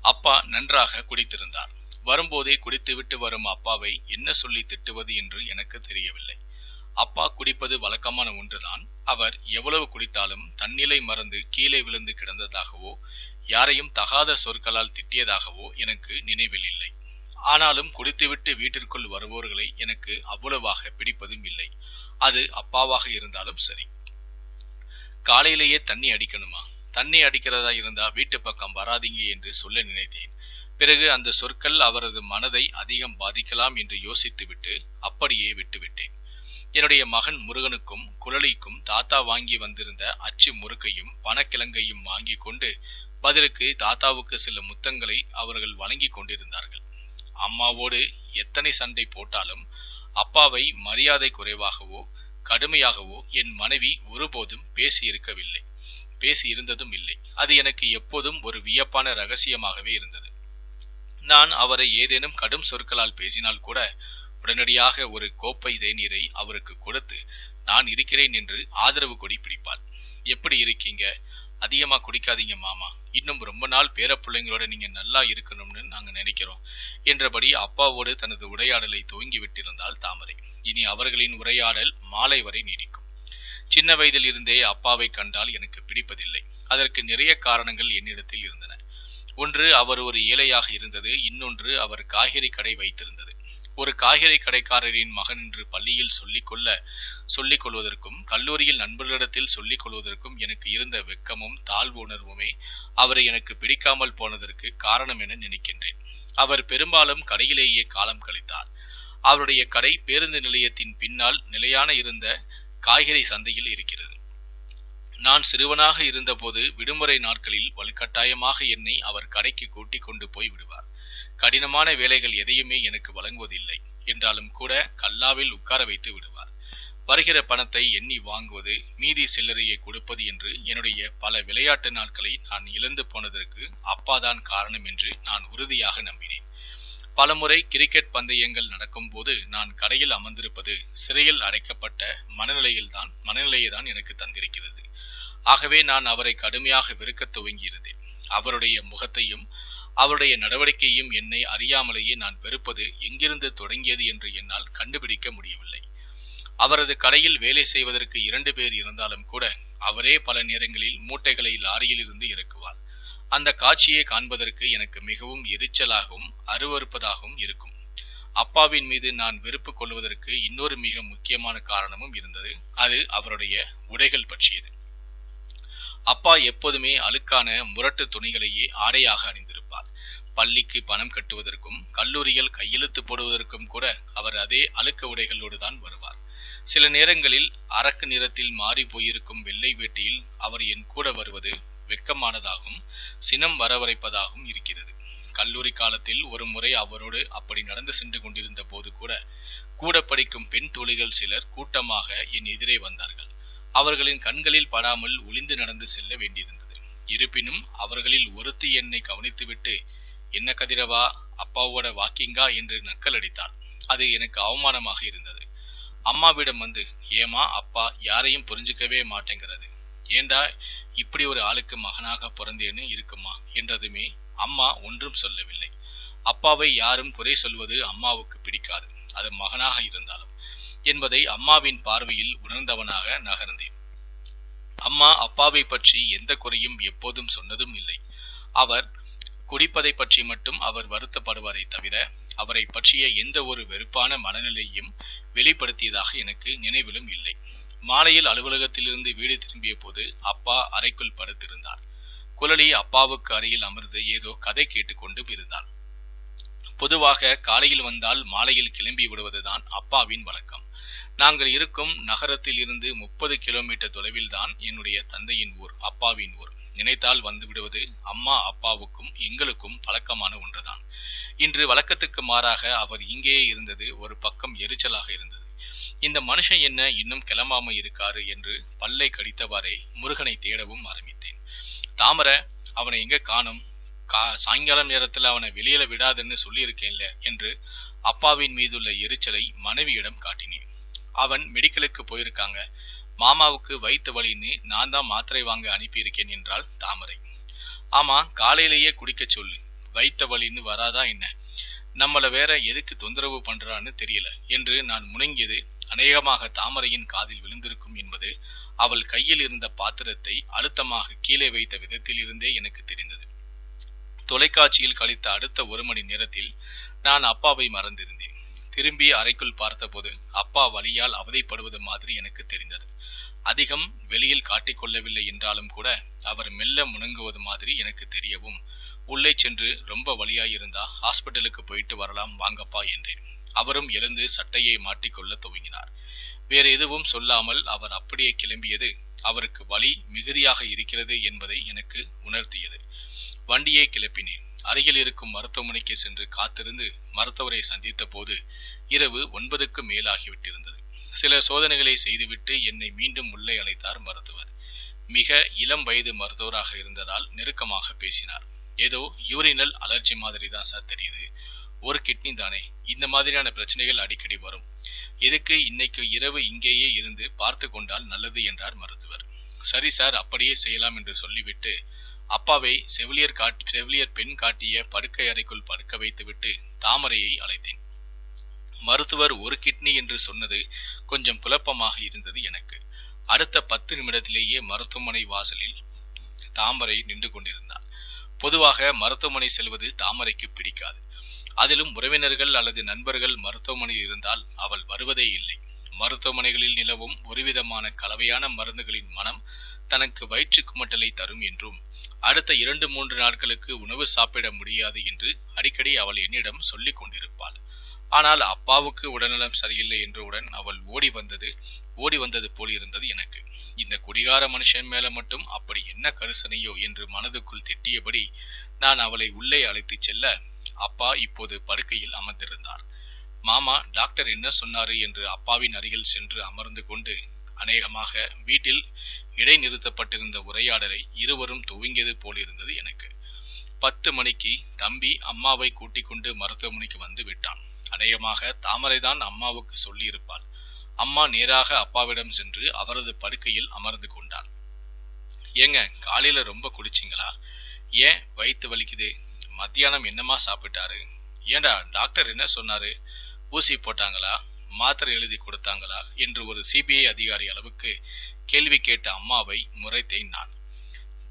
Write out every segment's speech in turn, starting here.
அப்பா நன்றாக குடித்திருந்தார். வரும்போதே குடித்துவிட்டு வரும் அப்பாவை என்ன சொல்லி திட்டுவது என்று எனக்கு தெரியவில்லை. அப்பா குடிப்பது வழக்கமான ஒன்றுதான். அவர் எவ்வளவு குடித்தாலும் தன்னிலை மறந்து கீழே விழுந்து கிடந்ததாகவோ யாரையும் தகாத சொற்களால் திட்டியதாகவோ எனக்கு நினைவில் இல்லை. ஆனாலும் குடித்துவிட்டு வீட்டிற்குள் வருவோர்களை எனக்கு அவ்வளவாக பிடிப்பதும் இல்லை. அது அப்பாவாக இருந்தாலும் சரி. காலையிலேயே தண்ணி அடிக்கணுமா? தண்ணி அடிக்கிறதா இருந்தா வீட்டு பக்கம் வராதீங்க என்று சொல்ல நினைத்தேன். பிறகு அந்த சொற்கள் அவரது மனதை அதிகம் பாதிக்கலாம் என்று யோசித்துவிட்டு அப்படியே விட்டுவிட்டேன். என்னுடைய மகன் முருகனுக்கும் குழலிக்கும் தாத்தா வாங்கி வந்திருந்த அச்சு முறுக்கையும் பணக்கிழங்கையும் வாங்கி கொண்டு பதிலுக்கு தாத்தாவுக்கு சில முத்தங்களை அவர்கள் வழங்கி கொண்டிருந்தார்கள். அம்மாவோடு எத்தனை சண்டை போட்டாலும் அப்பாவை மரியாதை குறைவாகவோ கடுமையாகவோ என் மனைவி ஒருபோதும் பேசி இருக்கவில்லை பேசி இருந்ததும் இல்லை. அது எனக்கு எப்போதும் ஒரு வியப்பான ரகசியமாகவே இருந்தது. நான் அவரை ஏதேனும் கடும் சொற்களால் பேசினால் கூட உடனடியாக ஒரு கோப்பை தேநீரை அவருக்கு கொடுத்து நான் இருக்கிறேன் என்று ஆதரவு கொடி பிடிப்பார். எப்படி இருக்கீங்க? அதிகமா குடிக்காதீங்க மாமா. இன்னும் ரொம்ப நாள் பேர பிள்ளைங்களோட நீங்க நல்லா இருக்கணும்னு நாங்க நினைக்கிறோம் என்றபடி அப்பாவோடு தனது உரையாடலை துவங்கி விட்டிருந்தால் தாமரை. இனி அவர்களின் உரையாடல் மாலை வரை நீடிக்கும். சின்ன வயதில் இருந்தே அப்பாவை கண்டால் எனக்கு பிடிப்பதில்லை. அதற்கு நிறைய காரணங்கள் என்னிடத்தில் இருந்தன. ஒன்று அவர் ஒரு ஏழையாக இருந்தது. இன்னொன்று அவர் காய்கறி கடை வைத்திருந்தது. ஒரு காய்கறி கடைக்காரரின் மகன் என்று பள்ளியில் சொல்லிக்கொள்ள சொல்லிக் கொள்வதற்கும் கல்லூரியில் நண்பர்களிடத்தில் சொல்லிக் கொள்வதற்கும் எனக்கு இருந்த வெக்கமும் தாழ்வு உணர்வுமே அவரை எனக்கு பிடிக்காமல் போனதற்கு காரணம் என நினைக்கின்றேன். அவர் பெரும்பாலும் கடையிலேயே காலம் கழித்தார். அவருடைய கடை பேருந்து நிலையத்தின் பின்னால் நிலையான இருந்த காய்கறி சந்தையில் இருக்கிறது. நான் சிறுவனாக இருந்தபோது விடுமுறை நாட்களில் வலுக்கட்டாயமாக என்னை அவர் கடைக்கு கூட்டிக் கொண்டு போய் விடுவார். கடினமான வேலைகள் எதையுமே எனக்கு வழங்குவதில்லை. என்றாலும் கூட கல்லாவில் உட்கார வைத்து விடுவார். வருகிற பணத்தை எண்ணி வாங்குவது மீதி சில்லறையை கொடுப்பது என்று என்னுடைய பல விளையாட்டு நாட்களை நான் இழந்து போனதற்கு அப்பாதான் காரணம் என்று நான் உறுதியாக நம்பினேன். பலமுறை கிரிக்கெட் பந்தயங்கள் நடக்கும் போது நான் கடையில் அமர்ந்திருப்பது சிறையில் அடைக்கப்பட்ட மனநிலையில்தான் மனநிலையை தான் எனக்கு தந்திருக்கிறது. ஆகவே நான் அவரை கடுமையாக வெறுக்கத் துவங்கியிருந்தேன். அவருடைய முகத்தையும் அவருடைய நடவடிக்கையும் என்னை அறியாமலேயே நான் வெறுப்பது எங்கிருந்து தொடங்கியது என்று என்னால் கண்டுபிடிக்க முடியவில்லை. அவரது கடையில் வேலை செய்வதற்கு இரண்டு பேர் இருந்தாலும் கூட அவரே பல நேரங்களில் மூட்டைகளை லாரியில் இருந்து இறக்குவார். அந்த காட்சியை காண்பதற்கு எனக்கு மிகவும் எரிச்சலாகவும் அருவறுப்பதாகவும் இருக்கும். அப்பாவின் மீது நான் வெறுப்பு கொள்வதற்கு இன்னொரு மிக முக்கியமான காரணமும் இருந்தது. அது அவருடைய உடைகள் பற்றியது. அப்பா எப்போதுமே அழுக்கான முரட்டு துணிகளையே ஆடையாக அணிந்திருப்பார். பள்ளிக்கு பணம் கட்டுவதற்கும் கல்லூரியில் கையெழுத்து போடுவதற்கும் கூட அவர் அதே அழுக்க உடைகளோடு தான் வருவார். சில நேரங்களில் அரக்கு நிறத்தில் மாறி போயிருக்கும் வெள்ளை வேட்டியில் அவர் என் கூட வருவது வெக்கமானதாகவும் சினம் வரவழைப்பதாகவும் இருக்கிறது. கல்லூரி காலத்தில் ஒரு முறை அவரோடு அப்படி நடந்து சென்று கொண்டிருந்த போது கூட கூட படிக்கும் பெண் தோழிகள் சிலர் கூட்டமாக என் எதிரே வந்தார்கள். அவர்களின் கண்களில் படாமல் ஒளிந்து நடந்து செல்ல வேண்டியிருந்தது. இருப்பினும் அவர்களில் ஒருத்தி என்னை கவனித்துவிட்டு என்ன கதிரவா அப்பாவோட வாக்கிங்கா? என்று நக்கல் அடித்தார் அது எனக்கு அவமானமாக இருந்தது. அம்மாவிடம் வந்து ஏமா அப்பா யாரையும் புரிஞ்சுக்கவே மாட்டேங்கிறது. ஏண்டா இப்படி ஒரு ஆளுக்கு மகனாக பிறந்தேன்னு இருக்குமா? என்றதுமே அம்மா ஒன்றும் சொல்லவில்லை. அப்பாவை யாரும் குறை சொல்வது அம்மாவுக்கு பிடிக்காது. அது மகனாக இருந்தாலும் என்பதை அம்மாவின் பார்வையில் உணர்ந்தவனாக நகர்ந்தேன். அம்மா அப்பாவை பற்றி எந்த குறையும் எப்போதும் சொன்னதும் இல்லை. அவர் குடிப்பதை பற்றி மட்டும் அவர் வருத்தப்படுவாரை தவிர அவரை பற்றிய எந்த ஒரு வெறுப்பான மனநிலையும் வெளிப்படுத்தியதாக எனக்கு நினைவிலும் இல்லை. மாலையில் அலுவலகத்திலிருந்து வீடு திரும்பிய போது அப்பா அறைக்குள் படுத்திருந்தார். குழலி அப்பாவுக்கு அருகில் அமர்ந்து ஏதோ கதை கேட்டுக்கொண்டு இருந்தாள். பொதுவாக காலையில் வந்தால் மாலையில் கிளம்பி விடுவதுதான் அப்பாவின் வழக்கம். நாங்கள் இருக்கும் நகரத்தில் இருந்து முப்பது கிலோமீட்டர் தொலைவில் தான் என்னுடைய தந்தையின் ஊர் அப்பாவின் ஊர். நினைத்தால் வந்து விடுவது அம்மா அப்பாவுக்கும் எங்களுக்கும் பழக்கமான ஒன்றுதான். இன்று வழக்கத்துக்கு மாறாக அவர் இங்கேயே இருந்தது ஒரு பக்கம் எரிச்சலாக இருந்தது. இந்த மனுஷன் என்ன இன்னும் கிளம்பாம இருக்காரு என்று பல்லை கடித்தவாறே முருகனை தேடவும் ஆரம்பித்தேன். தாமரை அவனை எங்க காணும்? கா சாயங்காலம் நேரத்துல அவனை வெளியில விடாதுன்னு சொல்லியிருக்கேன்ல என்று அப்பாவின் மீதுள்ள எரிச்சலை மனைவியிடம் காட்டினேன். அவன் மெடிக்கலுக்கு போயிருக்காங்க. மாமாவுக்கு வயிற்று வலின்னு நான் தான் மாத்திரை வாங்க அனுப்பியிருக்கேன் என்றாள் தாமரை. ஆமா காலையிலேயே குடிக்க சொல்லு. வைத்த வலின்னு வராதா என்ன? நம்மள வேற எதுக்கு தொந்தரவு பண்றான்னு தெரியல என்று நான் முணங்கியது அநேகமாக தாமரையின் காதில் விழுந்திருக்கும் என்பது அவள் கையில் இருந்த பாத்திரத்தை அழுத்தமாக கீழே வைத்த விதத்தில் இருந்தே எனக்கு தெரிந்தது. தொலைக்காட்சியில் கழித்த அடுத்த ஒரு மணி நேரத்தில் நான் அப்பாவை மறந்திருந்தேன். திரும்பி அறைக்குள் பார்த்தபோது அப்பா வலியால் அவதைப்படுவது மாதிரி எனக்கு தெரிந்தது. அதிகம் வெளியில் காட்டிக்கொள்ளவில்லை என்றாலும் கூட அவர் மெல்ல முணங்குவது மாதிரி எனக்கு தெரியவும் உள்ளே சென்று ரொம்ப வழியாயிருந்தா ஹாஸ்பிட்டலுக்கு போயிட்டு வரலாம் வாங்கப்பா என்றேன். அவரும் எழுந்து சட்டையை மாட்டிக்கொள்ள துவங்கினார். வேறு எதுவும் சொல்லாமல் அவர் அப்படியே கிளம்பியது அவருக்கு வலி மிகுதியாக இருக்கிறது என்பதை எனக்கு உணர்த்தியது. வண்டியை கிளப்பினேன். அருகில் இருக்கும் மருத்துவமனைக்கு சென்று காத்திருந்து மருத்துவரை சந்தித்த போது இரவு ஒன்பதுக்கு மேலாகிவிட்டிருந்தது. சில சோதனைகளை செய்துவிட்டு என்னை மீண்டும் உள்ளே அழைத்தார் மருத்துவர். மிக இளம் வயது மருத்துவராக இருந்ததால் நெருக்கமாக பேசினார். ஏதோ யூரினல் அலர்ஜி மாதிரி தான் சார் தெரியுது. ஒரு கிட்னி தானே? இந்த மாதிரியான பிரச்சனைகள் அடிக்கடி வரும். எதுக்கு இன்னைக்கு இரவு இங்கேயே இருந்து பார்த்து கொண்டால் நல்லது என்றார் மருத்துவர். சரி சார் அப்படியே செய்யலாம் என்று சொல்லிவிட்டு அப்பாவை செவிலியர் காட்டி செவிலியர் பெண் காட்டிய படுக்கை அறைக்குள் படுக்க வைத்துவிட்டு தாமரையை அழைத்தேன். மருத்துவர் ஒரு கிட்னி என்று சொன்னது கொஞ்சம் குழப்பமாக இருந்தது எனக்கு. அடுத்த பத்து நிமிடத்திலேயே மருத்துவமனை வாசலில் தாமரை நின்று கொண்டிருந்தார் பொதுவாக மருத்துவமனை செல்வது தாமரைக்கு பிடிக்காது. அதிலும் உறவினர்கள் அல்லது நண்பர்கள் மருத்துவமனையில் இருந்தால் அவள் வருவதே இல்லை. மருத்துவமனைகளில் நிலவும் ஒருவிதமான கலவையான மருந்துகளின் மனம் தனக்கு வயிற்று குமட்டலை தரும் என்றும் அடுத்த இரண்டு மூன்று நாட்களுக்கு உணவு சாப்பிட முடியாது என்று அடிக்கடி அவள் என்னிடம் சொல்லிக் கொண்டிருப்பாள். ஆனால் அப்பாவுக்கு உடல்நலம் சரியில்லை என்றவுடன் அவள் ஓடி வந்தது ஓடி வந்தது போல் இருந்தது எனக்கு. இந்த குடிகார மனுஷன் மேல மட்டும் அப்படி என்ன கருசனையோ என்று மனதுக்குள் திட்டியபடி நான் அவளை உள்ளே அழைத்துச் செல்ல அப்பா இப்போது படுக்கையில் அமர்ந்திருந்தார். மாமா டாக்டர் என்ன சொன்னாரு? என்று அப்பாவின் அருகில் சென்று அமர்ந்து கொண்டு அநேகமாக வீட்டில் இடைநிறுத்தப்பட்டிருந்த உரையாடலை இருவரும் துவங்கியது போலிருந்தது எனக்கு. பத்து மணிக்கு தம்பி அம்மாவை கூட்டிக் கொண்டு மருத்துவமனைக்கு வந்து விட்டான். அநேகமாக தாமரைதான் அம்மாவுக்கு சொல்லி இருப்பாள் அம்மா நேராக அப்பாவிடம் சென்று அவரது படுக்கையில் அமர்ந்து கொண்டார் ஏங்க காலையில ரொம்ப குடிச்சிங்களா ஏன் வயிற்று வலிக்குது? மத்தியானம் என்னமா சாப்பிட்டாரு? ஏண்டா டாக்டர் என்ன சொன்னாரு? ஊசி போட்டாங்களா? மாத்திரை எழுதி கொடுத்தாங்களா? என்று ஒரு சிபிஐ அதிகாரி அளவுக்கு கேள்வி கேட்ட அம்மாவை முறைத்தேன் நான்.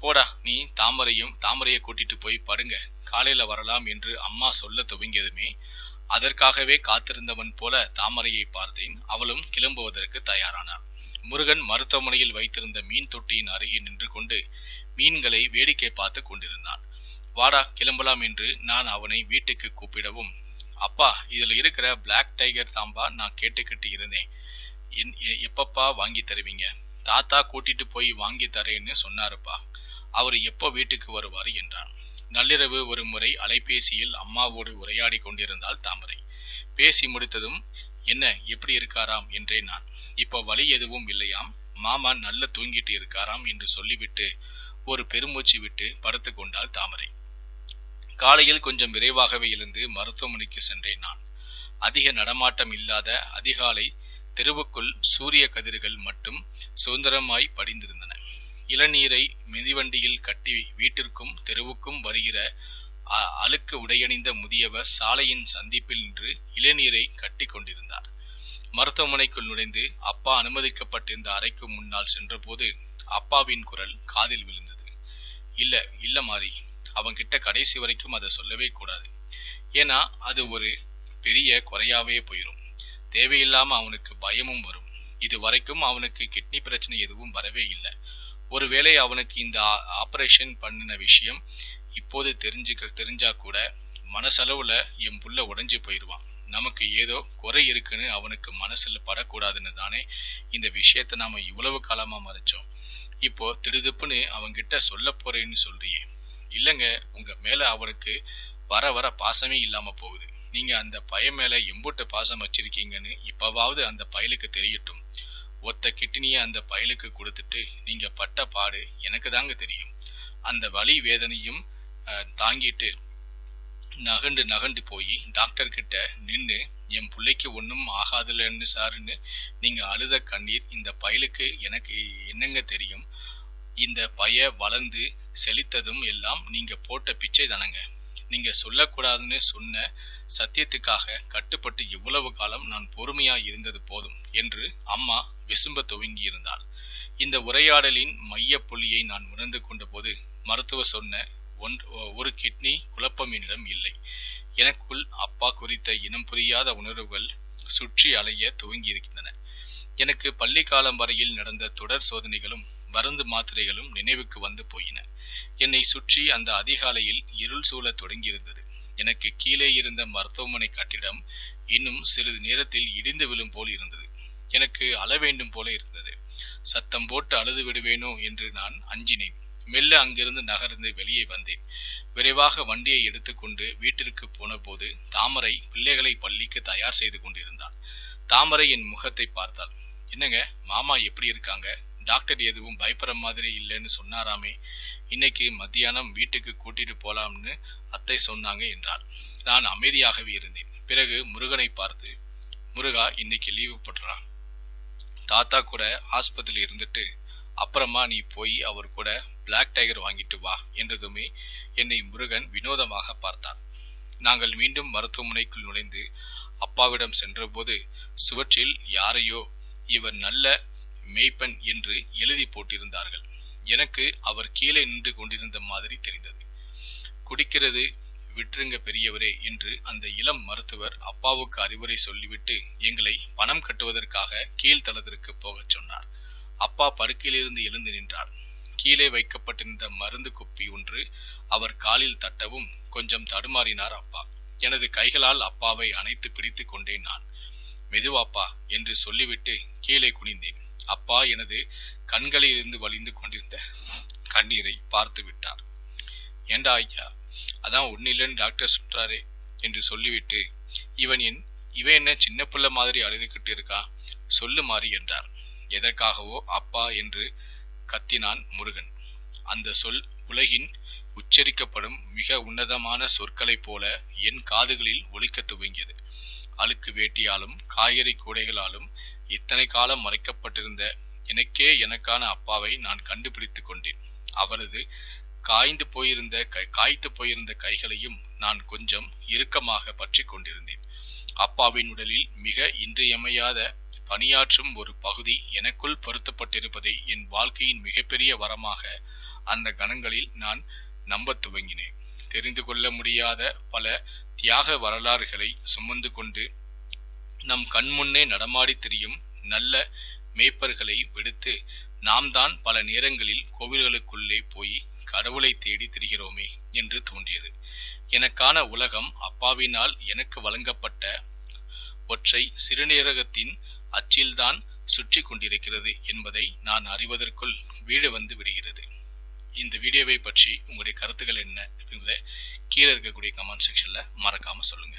போடா நீ தாமரையும் தாமரையை கூட்டிட்டு போய் படுங்க. காலையில வரலாம் என்று அம்மா சொல்ல துவங்கியதுமே அதற்காகவே காத்திருந்தவன் போல தாமரையை பார்த்தேன். அவளும் கிளம்புவதற்கு தயாரானாள் முருகன் மருத்துவமனையில் வைத்திருந்த மீன் தொட்டியின் அருகே நின்று கொண்டு மீன்களை வேடிக்கை பார்த்து கொண்டிருந்தான். வாடா கிளம்பலாம் என்று நான் அவனை வீட்டுக்கு கூப்பிடவும். அப்பா இதுல இருக்கிற பிளாக் டைகர் தாம்பா நான் கேட்டுக்கிட்டு இருந்தேன். எப்பப்பா வாங்கி தருவீங்க? தாத்தா கூட்டிட்டு போய் வாங்கி தரேன்னு சொன்னாருப்பா. அவர் எப்போ வீட்டுக்கு வருவார் என்றான். நள்ளிரவு ஒரு முறை அலைபேசியில் அம்மாவோடு உரையாடி கொண்டிருந்தாள் தாமரை. பேசி முடித்ததும் என்ன எப்படி இருக்காராம்? என்றே நான். இப்போ வழி எதுவும் இல்லையாம். மாமா நல்ல தூங்கிட்டு இருக்காராம் என்று சொல்லிவிட்டு ஒரு பெருமூச்சு விட்டு படுத்து கொண்டாள் தாமரை. காலையில் கொஞ்சம் விரைவாகவே எழுந்து மருத்துவமனைக்கு சென்றேன் நான். அதிக நடமாட்டம் இல்லாத அதிகாலை தெருவுக்குள் சூரிய கதிர்கள் மட்டும் சுதந்திரமாய் படிந்திருந்தன. இளநீரை மிதிவண்டியில் கட்டி வீட்டிற்கும் தெருவுக்கும் வருகிற அழுக்கு உடையணிந்த முதியவர் சாலையின் சந்திப்பில் நின்று இளநீரை கட்டி கொண்டிருந்தார். மருத்துவமனைக்குள் நுழைந்து அப்பா அனுமதிக்கப்பட்டிருந்த அறைக்கு முன்னால் சென்றபோது அப்பாவின் குரல் காதில் விழுந்தது. இல்ல இல்ல மாறி அவன்கிட்ட கடைசி வரைக்கும் அதை சொல்லவே கூடாது. ஏன்னா அது ஒரு பெரிய குறையாவே போயிடும் தேவையில்லாம அவனுக்கு பயமும் வரும். இது வரைக்கும் அவனுக்கு கிட்னி பிரச்சனை எதுவும் வரவே இல்லை. ஒருவேளை அவனுக்கு இந்த ஆபரேஷன் பண்ணின விஷயம் இப்போது தெரிஞ்சுக்க தெரிஞ்சா கூட மனசளவுல என் புள்ள உடைஞ்சு போயிடுவான் நமக்கு ஏதோ குறை இருக்குன்னு அவனுக்கு மனசுல படக்கூடாதுன்னு தானே இந்த விஷயத்த நாம இவ்வளவு காலமா மறைச்சோம். இப்போ திடுதுப்புன்னு அவன்கிட்ட சொல்ல போறேன்னு சொல்றியே. இல்லைங்க உங்க மேல அவனுக்கு வர வர பாசமே இல்லாம போகுது. நீங்க அந்த பையன் மேல எம்பூட்ட பாசம் வச்சிருக்கீங்கன்னு இப்பவாவது அந்த பயலுக்கு தெரியட்டும். ஒத்த கிட்னிய அந்த பயலுக்கு கொடுத்துட்டு நீங்க பட்ட பாடு எனக்கு தாங்க தெரியும். அந்த வலி வேதனையும் தாங்கிட்டு நகண்டு நகண்டு போய் டாக்டர் கிட்ட என் பிள்ளைக்கு ஒன்றும் ஆகாதுலன்னு சாருன்னு நீங்க அழுத கண்ணீர் இந்த பயலுக்கு எனக்கு என்னங்க தெரியும்? இந்த பய வளர்ந்து செழித்ததும் எல்லாம் நீங்க போட்ட பிச்சை தானங்க. நீங்க சொல்லக்கூடாதுன்னு சொன்ன சத்தியத்துக்காக கட்டுப்பட்டு இவ்வளவு காலம் நான் பொறுமையா இருந்தது போதும் என்று அம்மா விசும்ப துவங்கி இருந்தார் இந்த உரையாடலின் மைய புள்ளியை நான் உணர்ந்து கொண்ட போது மருத்துவர் சொன்ன ஒரு கிட்னி குழப்பம் என்னிடம் இல்லை. எனக்குள் அப்பா குறித்த இனம் புரியாத உணர்வுகள் சுற்றி அலைய துவங்கி இருக்கின்றன எனக்கு பள்ளி காலம் வரையில் நடந்த தொடர் சோதனைகளும் மருந்து மாத்திரைகளும் நினைவுக்கு வந்து போயின. என்னை சுற்றி அந்த அதிகாலையில் இருள் சூழ தொடங்கியிருந்தது. எனக்கு கீழே இருந்த மருத்துவமனை கட்டிடம் இன்னும் சிறிது நேரத்தில் இடிந்து விழும் போல் இருந்தது. எனக்கு அழ வேண்டும் போல இருந்தது. சத்தம் போட்டு அழுது விடுவேனோ என்று நான் அஞ்சினேன். மெல்ல அங்கிருந்து நகர்ந்து வெளியே வந்தேன். விரைவாக வண்டியை எடுத்துக்கொண்டு வீட்டிற்கு போன போது தாமரை பிள்ளைகளை பள்ளிக்கு தயார் செய்து கொண்டிருந்தார் தாமரை என் முகத்தை பார்த்தாள். என்னங்க மாமா எப்படி இருக்காங்க? டாக்டர் எதுவும் பயப்படுற மாதிரி இல்லைன்னு சொன்னாராமே. இன்னைக்கு மத்தியானம் வீட்டுக்கு கூட்டிட்டு போலாம்னு அத்தை சொன்னாங்க என்றார். நான் அமைதியாகவே இருந்தேன். பிறகு முருகனை பார்த்து முருகா இன்னைக்கு லீவு போட்டுறான் தாத்தா கூட ஆஸ்பத்திரியில் இருந்துட்டு அப்புறமா நீ போய் அவர் கூட பிளாக் டைகர் வாங்கிட்டு வா என்றதுமே என்னை முருகன் வினோதமாக பார்த்தார். நாங்கள் மீண்டும் மருத்துவமனைக்குள் நுழைந்து அப்பாவிடம் சென்றபோது சுவற்றில் யாரையோ இவர் நல்ல மெய்ப்பன் என்று எழுதி போட்டிருந்தார்கள். எனக்கு அவர் கீழே நின்று கொண்டிருந்த மாதிரி தெரிந்தது. குடிக்கிறது விட்டுருங்க பெரியவரே என்று அந்த இளம் மருத்துவர் அப்பாவுக்கு அறிவுரை சொல்லிவிட்டு எங்களை பணம் கட்டுவதற்காக கீழ்த்தளத்திற்கு போகச் சொன்னார். அப்பா படுக்கையிலிருந்து எழுந்து நின்றார். கீழே வைக்கப்பட்டிருந்த மருந்து குப்பி ஒன்று அவர் காலில் தட்டவும் கொஞ்சம் தடுமாறினார் அப்பா. எனது கைகளால் அப்பாவை அணைத்து பிடித்து கொண்டேன் நான். மெதுவாப்பா என்று சொல்லிவிட்டு கீழே குனிந்தேன். அப்பா எனது கண்களிலிருந்து வலிந்து வழிந்து கொண்டிருந்த கண்ணீரை பார்த்து விட்டார். ஏண்டா ஐயா அதான் ஒன்னில்லன்னு டாக்டர் சொல்றாரே என்று சொல்லிவிட்டு இவன் என் இவன் என்ன சின்ன பிள்ளை மாதிரி அழுதுகிட்டு இருக்கா? சொல்லு மாறி என்றார். எதற்காகவோ அப்பா என்று கத்தினான் முருகன். அந்த சொல் உலகின் உச்சரிக்கப்படும் மிக உன்னதமான சொற்களைப் போல என் காதுகளில் ஒலிக்க துவங்கியது. அழுக்கு வேட்டியாலும் காய்கறி கூடைகளாலும் இத்தனை காலம் மறைக்கப்பட்டிருந்த எனக்கே எனக்கான அப்பாவை நான் கண்டுபிடித்துக் கொண்டேன். அவரது காய்ந்து போயிருந்த காய்த்து போயிருந்த கைகளையும் நான் கொஞ்சம் இறுக்கமாக பற்றி கொண்டிருந்தேன். அப்பாவின் உடலில் மிக இன்றியமையாத பணியாற்றும் ஒரு பகுதி எனக்குள் பொருத்தப்பட்டிருப்பதை என் வாழ்க்கையின் மிகப்பெரிய வரமாக அந்த கணங்களில் நான் நம்ப துவங்கினேன். தெரிந்து கொள்ள முடியாத பல தியாக வரலாறுகளை சுமந்து கொண்டு நம் கண்முன்னே நடமாடி திரியும் நல்ல மேய்ப்பர்களை விடுத்து நாம் தான் பல நேரங்களில் கோவில்களுக்குள்ளே போய் கடவுளை தேடி திரிகிறோமே என்று தோன்றியது. எனக்கான உலகம் அப்பாவினால் எனக்கு வழங்கப்பட்ட ஒற்றை சிறுநீரகத்தின் அச்சில்தான் சுற்றி கொண்டிருக்கிறது என்பதை நான் அறிவதற்குள் வீடு வந்து விடுகிறது. இந்த வீடியோவை பற்றி உங்களுடைய கருத்துக்கள் என்ன என்பதை கீழே இருக்கக்கூடிய கமெண்ட் செக்ஷன்ல மறக்காம சொல்லுங்க.